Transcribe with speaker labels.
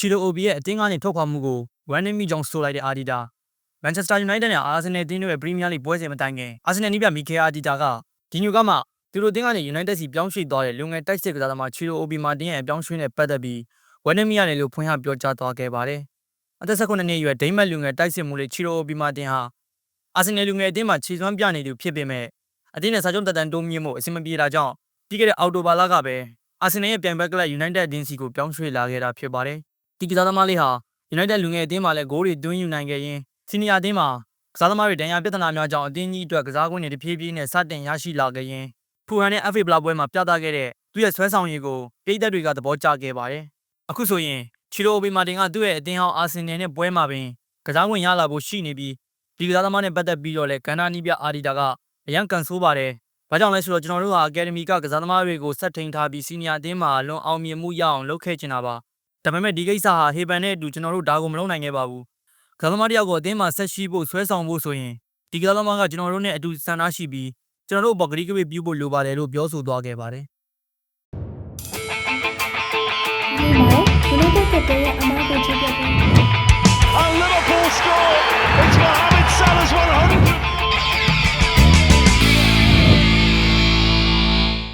Speaker 1: ချီလိုအိုဘီရဲ့အသင်းကနေထုတ်ခွာမှုကိုဝမ်နင်းမီကြောင့်ဆိုလိုက်တဲ့အာဒီတာမန်ချက်စတာယူနိုက်တက်နဲ့အာဆင်နယ်တင်းတို့ရဲ့ပရီးမီးယားလိပွဲစဉ်မတိုင်ခင်အာဆင်နယ်နီးပြမီခဲအာဒီတာကဒီညိုကမှသူတို့အသင်းကနေယူနိုက်တက်စီပြောင်းရွှေ့သွားတဲ့လူငယ်တိုက်စစ်ကစားသမားချီလိုအိုဘီမာတင်ရဲ့အပြောင်းရွှေ့နဲ့ပတ်သက်ပြီးဝမ်နင်းမီရတယ်လို့ဖွင့်ဟပြောကြားသွားခဲ့ပါတယ်အသက်16နှစ်အရွယ်ဒိမတ်လူငယ်တိုက်စစ်မှုလေးချီလိုအိုဘီမာတင်ဟာအာဆင်နယ်လူငယ်အသင်းမှာခြေစွမ်းပြနေသူဖြစ်ပေမဲ့အသင်းနဲ့စာချုပ်တက်တန်တိုးမြင့်မှုအဆင်မပြေတာကြောင့်ပြီးခဲ့တဲ့အောက်တိုဘာလကပဲအာဆင်နယ်ရဲ့ပြိုင်ဘက်ကလပ်ယူနိုက်တက်အသင်းစီကိုပြောင်းရွှေ့လာခဲ့တာဖြစ်ပါတယ် ဒီကစားသမားလေးဟာ United လူငယ်အသင်းမှာလည်းဂိုးတွေသွင်းယူနိုင်ခဲ့ရင်စီနီယာအသင်းမှာကစားသမားတွေဒဏ်ရာပြဿနာများကြောင့်အသင်းကြီးအတွက်ကစားကွင်းတွေတဖြည်းဖြည်းနဲ့စတင်ရရှိလာခဲ့ရင်ဖူဟန်နဲ့ FA ဘလာပွဲမှာပြသခဲ့တဲ့သူ့ရဲ့ဆွဲဆောင်ရည်ကိုပြည်သက်တွေကသဘောကျခဲ့ပါတယ်။အခုဆိုရင်ချီလိုအိုဘီမာတင်ကသူ့ရဲ့အသင်းဟောင်းအာဆင်နယ်နဲ့ပွဲမှာပင်ကစားကွင်းရလာဖို့ရှိနေပြီးဒီကစားသမားနဲ့ပတ်သက်ပြီးတော့လည်းကန်နာနီးပြအာဒီတာကအရန်ကန်ဆိုးပါတယ်။ဘာကြောင့်လဲဆိုတော့ကျွန်တော်တို့ဟာအကယ်ဒမီကကစားသမားတွေကိုဆက်ထိန်ထားပြီးစီနီယာအသင်းမှာလွန်အောင်မြင်မှုရအောင်လုပ်ခဲ့ချင်တာပါ။ ဒါပေမဲ့ဒီကိစ္စဟာဟေဘန်နဲ့အတူကျွန်တော်တို့ဒါကိုမလုပ်နိုင်ခဲ့ပါဘူး။ကစားသမားတစ်ယောက်ကိုအသင်းမှာဆက်ရှိဖို့ဆွဲဆောင်ဖို့ဆိုရင်ဒီကစားသမားကကျွန်တော်တို့နဲ့အတူစံထားရှိပြီးကျွန်တော်တို့ဘော်ဂရီကပေးပြုဖို့လိုပါတယ်လို့ပြောဆိုသွားခဲ့ပါတယ်
Speaker 2: ဒီမှာ United ကတည်းကအမားကိုချ